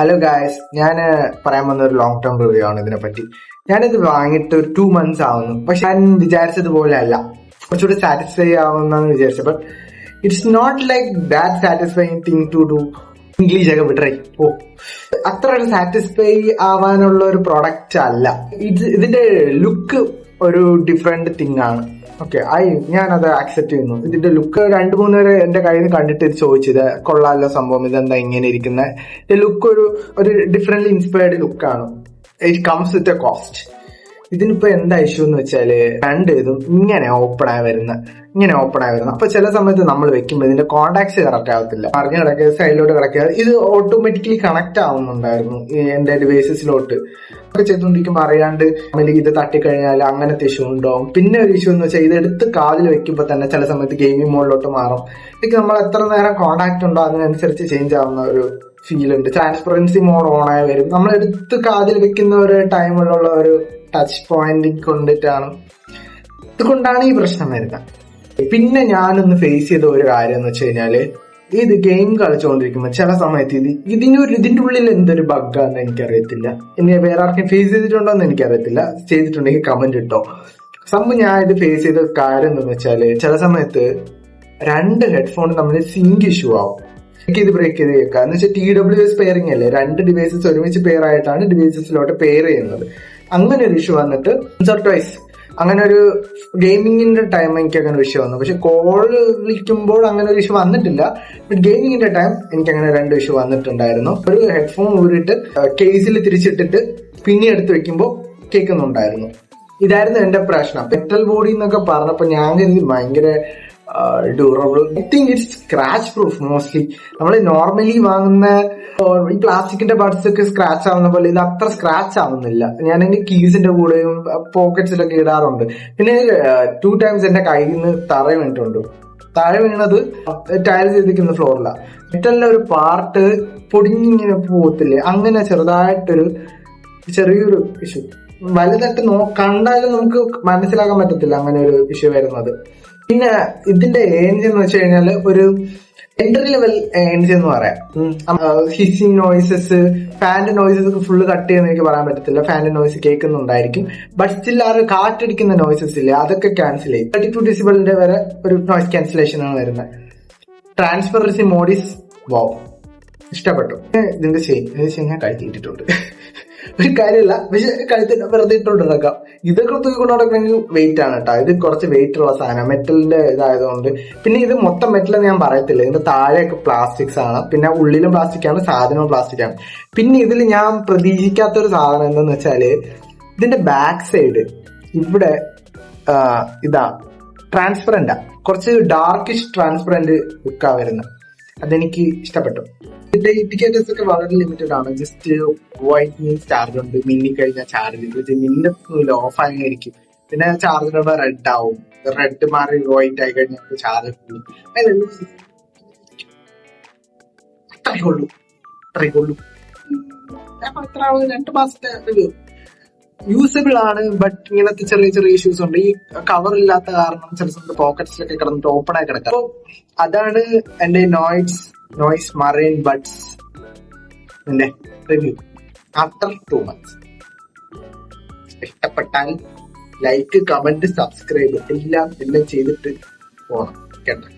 Hello guys ഞാൻ പറയാൻ വന്ന ഒരു ലോങ് ടേം റിവ്യൂ ആണ് ഇതിനെ പറ്റി ഞാനിത് വാങ്ങിയിട്ട് ഒരു ടു മന്ത്സ് ആവുന്നു. പക്ഷെ ഞാൻ വിചാരിച്ചതുപോലെ അല്ല. കുറച്ചുകൂടി സാറ്റിസ്ഫൈ ആവുന്നെന്ന് വിചാരിച്ചത്. But it's not like that satisfying thing to do English ഒക്കെ വിട്ടറേ ഓ. അത്ര സാറ്റിസ്ഫൈ ആവാനുള്ള ഒരു പ്രൊഡക്റ്റ് അല്ല. ഇത് ഇതിന്റെ ലുക്ക് ഒരു ഡിഫറെന്റ് തിങ് ആണ്. ഓക്കെ ഐ ഞാൻ അത് അക്സെപ്റ്റ് ചെയ്യുന്നു. ഇതിന്റെ ലുക്ക് രണ്ടു മൂന്ന് പേര് എന്റെ കയ്യിൽ നിന്ന് കണ്ടിട്ട് ചോദിച്ചത് കൊള്ളാമല്ലോ സംഭവം ഇതെന്താ ഇങ്ങനെ ഇരിക്കുന്നത് ലുക്ക് ഒരു ഒരു ഡിഫറെന്റ് ഇൻസ്പയർഡ് ലുക്കാണ് it comes with a cost ഇതിനിപ്പോ എന്താ ഇഷ്യൂ എന്ന് വെച്ചാൽ രണ്ട് ഇതും ഇങ്ങനെ ഓപ്പൺ ആയി വരുന്ന ഇങ്ങനെ ഓപ്പൺ ആയി വരുന്നത് അപ്പൊ ചില സമയത്ത് നമ്മൾ വെക്കുമ്പോൾ ഇതിന്റെ കോണ്ടാക്ട്സ് കറക്റ്റ് ആവത്തില്ല. പറഞ്ഞ് കിടക്കുക സൈഡിലോട്ട് കിടക്കുക ഇത് ഓട്ടോമാറ്റിക്കലി കണക്ട് ആവുന്നുണ്ടായിരുന്നു എന്റെ ഡിവൈസസിലോട്ട് ഒക്കെ ചെയ്തുകൊണ്ടിരിക്കുമ്പോൾ അറിയാണ്ട് ഇത് തട്ടിക്കഴിഞ്ഞാൽ അങ്ങനത്തെ ഇഷ്യൂ ഉണ്ടാവും. പിന്നെ ഒരു ഇഷ്യൂ എന്ന് വെച്ചാൽ ഇത് എടുത്ത് കാതിൽ വെക്കുമ്പോൾ തന്നെ ചില സമയത്ത് ഗെയിമിംഗ് മോഡിലോട്ട് മാറും. ഇതൊക്കെ നമ്മൾ എത്ര നേരം കോണ്ടാക്ട് ഉണ്ടോ അതിനനുസരിച്ച് ചേഞ്ച് ആവുന്ന ഒരു ഫീൽ ഉണ്ട്. ട്രാൻസ്പെറൻസി മോർ ഓൺ ആയി വരും. നമ്മൾ എടുത്ത് കാതിൽ വെക്കുന്ന ഒരു ടൈമിലുള്ള ഒരു ടച്ച് പോയിന്റ് കൊണ്ടിട്ടാണ്. ഇതുകൊണ്ടാണ് ഈ പ്രശ്നം വരുന്നത് പിന്നെ ഞാനൊന്ന് ഫേസ് ചെയ്ത ഒരു കാര്യം എന്ന് വെച്ച് കഴിഞ്ഞാൽ ഇത് ഗെയിം കളിച്ചുകൊണ്ടിരിക്കുമ്പോൾ ചില സമയത്ത് ഇത് ഒരു ഇതിന്റെ ഉള്ളിൽ എന്തൊരു ബഗ്ഗാന്ന് എനിക്കറിയത്തില്ല. ഇനി വേറെ ആർക്കും ഫേസ് ചെയ്തിട്ടുണ്ടോ എന്ന് എനിക്കറിയത്തില്ല. ചെയ്തിട്ടുണ്ടെങ്കിൽ കമന്റ് ഇട്ടോ. സംഭവം ഞാൻ ഇത് ഫേസ് ചെയ്ത കാര്യം എന്താണെന്ന് വെച്ചാൽ ചില സമയത്ത് രണ്ട് ഹെഡ്ഫോൺ തമ്മിൽ സിങ്ക് ഇഷ്യൂ ആവും. എനിക്ക് ചെയ്ത് ബ്രേക്ക് ചെയ്ത് കേൾക്കുക. എന്ന് വെച്ചാൽ ടി ഡബ്ല്യു എസ് പെയറിംഗ് അല്ലേ? രണ്ട് ഡിവൈസസ് ഒരുമിച്ച് പെയർ ആയിട്ടാണ് ഡിവൈസസിലോട്ട് പെയർ ചെയ്യുന്നത്. അങ്ങനെ ഒരു ഇഷ്യൂ വന്നിട്ട് സർട്ടൈസ് അങ്ങനെ ഒരു ഗെയിമിങ്ങിന്റെ ടൈം എനിക്ക് അങ്ങനെ ഒരു ഇഷ്യൂ വന്നു. പക്ഷെ കോൾ വിളിക്കുമ്പോൾ അങ്ങനെ ഒരു ഇഷ്യൂ വന്നിട്ടില്ല. ബട്ട് ഗെയിമിങ്ങിന്റെ ടൈം എനിക്ക് അങ്ങനെ രണ്ട് ഇഷ്യൂ വന്നിട്ടുണ്ടായിരുന്നു. ഒരു ഹെഡ്ഫോൺ ഊരിട്ട് കേസിൽ തിരിച്ചിട്ടിട്ട് പിന്നെ എടുത്ത് വെക്കുമ്പോൾ കേൾക്കുന്നുണ്ടായിരുന്നു. ഇതായിരുന്നു എന്റെ പ്രശ്നം. പെറ്റൽ ബോഡി എന്നൊക്കെ പറഞ്ഞപ്പോ ഞാൻ കരുതി ഭയങ്കര durable I think it's scratch proof mostly നമ്മൾ നോർമലി വാങ്ങുന്ന ഈ പ്ലാസ്റ്റിക്കിന്റെ പാർട്സ് ഒക്കെ സ്ക്രാച്ച് ആവുന്ന പോലെ ഇത് അത്ര സ്ക്രാച്ച് ആവുന്നില്ല. ഞാൻ എന്റെ കീസിന്റെ കൂടെയും പോക്കറ്റ്സിലൊക്കെ ഇടാറുണ്ട്. പിന്നെ ടു ടൈംസ് എന്റെ കയ്യിൽ നിന്ന് തറ വീണിട്ടുണ്ട്. താഴെ വീണത് ടയർ ചെയ്തിരിക്കുന്ന ഫ്ലോറിലാണ് മെറ്റലിന്റെ ഒരു പാർട്ട് പൊടിഞ്ഞിങ്ങനെ പോകത്തില്ലേ അങ്ങനെ ചെറുതായിട്ടൊരു ചെറിയൊരു ഇഷ്യൂ വലുതായിട്ട് നോ കണ്ടാലും നമുക്ക് മനസ്സിലാക്കാൻ പറ്റത്തില്ല അങ്ങനെ ഒരു ഇഷ്യൂ വരുന്നത്. പിന്നെ ഇതിന്റെ ഏഞ്ച് എന്ന് വെച്ച് കഴിഞ്ഞാൽ ഒരു എൻട്രി ലെവൽ ഏഞ്ച് എന്ന് പറയാം. ഹിസിങ് നോയ്സസ് ഫാന്റെ നോയ്സസ് ഒക്കെ ഫുള്ള് കട്ട് ചെയ്യുന്ന എനിക്ക് പറയാൻ പറ്റത്തില്ല. ഫാന്റെ നോയ്സ് കേൾക്കുന്നുണ്ടായിരിക്കും. ബട്ട് സ്റ്റിൽ ആ ഒരു കാറ്റടിക്കുന്ന നോയ്സസ് ഇല്ലേ അതൊക്കെ ക്യാൻസൽ ചെയ്യും. തേർട്ടി ടു ഡിസിബിളിന്റെ വരെ ഒരു നോയ്സ് ക്യാൻസലേഷൻ ആണ് വരുന്നത്. ട്രാൻസ്പെറൻസി മോഡിസ് വാവ് ഇഷ്ടപ്പെട്ടു. ഇതിന്റെ ചെയിൻ ചെയിൻ ഞാൻ കഴുത്തിയിട്ടിട്ടുണ്ട് ഒരു കാര്യമില്ല. പക്ഷെ കഴുത്തി വെറുതെ ഇട്ടുണ്ട് നടക്കാം. ഇതൊക്കെ തൂക്കിക്കൊണ്ട് നടക്കണമെങ്കിൽ വെയിറ്റ് ആണ് കേട്ടോ ഇത് കുറച്ച് വെയിറ്റ് ഉള്ള സാധനം. മെറ്റലിന്റെ ഇതായതുകൊണ്ട്. പിന്നെ ഇത് മൊത്തം മെറ്റൽ ഞാൻ പറയത്തില്ല. ഇതിന്റെ താഴെയൊക്കെ പ്ലാസ്റ്റിക്സ് ആണ്. പിന്നെ ഉള്ളിലും പ്ലാസ്റ്റിക് ആണ്. സാധനവും പ്ലാസ്റ്റിക് ആണ്. പിന്നെ ഇതിൽ ഞാൻ പ്രതീക്ഷിക്കാത്ത ഒരു സാധനം എന്താന്ന് വെച്ചാൽ ഇതിന്റെ ബാക്ക് സൈഡ് ഇവിടെ ഇതാ ട്രാൻസ്പെറന്റാ കുറച്ച് ഡാർക്കിഷ് ട്രാൻസ്പെറന്റ് ബുക്കാ വരുന്നത് അതെനിക്ക് ഇഷ്ടപ്പെട്ടു. ഇതിന്റെ ഇൻഡിക്കേറ്റേഴ്സ് ഒക്കെ വളരെ ലിമിറ്റഡ് ആണ്. ജസ്റ്റ് വൈറ്റ് മീൻസ് ചാർജ് ഉണ്ട്. മിന്നി കഴിഞ്ഞാൽ ചാർജ് മിന്നൊന്നുമില്ല ഓഫ് ആയിരിക്കും പിന്നെ ചാർജ് ഇടുമ്പോൾ റെഡ് ആവും. റെഡ് മാറി വൈറ്റ് ആയി കഴിഞ്ഞാൽ ചാർജ് അത്രയേ ഉള്ളൂ. അത്രയേ ഉള്ളൂ. ആവും? രണ്ട് മാസത്തെ യൂസബിൾ ആണ് ബട്ട് ഇങ്ങനത്തെ ചെറിയ ചെറിയ ഇഷ്യൂസ് ഉണ്ട്. ഈ കവർ ഇല്ലാത്ത കാരണം ചില സമയത്ത് പോക്കറ്റ്സിലൊക്കെ കിടന്നിട്ട് ഓപ്പൺ ആയി കിടക്കാം. അപ്പൊ അതാണ് എന്റെ noise noise marine buds review after two months ഇഷ്ടപ്പെട്ടാൽ ലൈക്ക് കമന്റ് സബ്സ്ക്രൈബ് എല്ലാം എല്ലാം ചെയ്തിട്ട് പോണം. കേട്ടോ?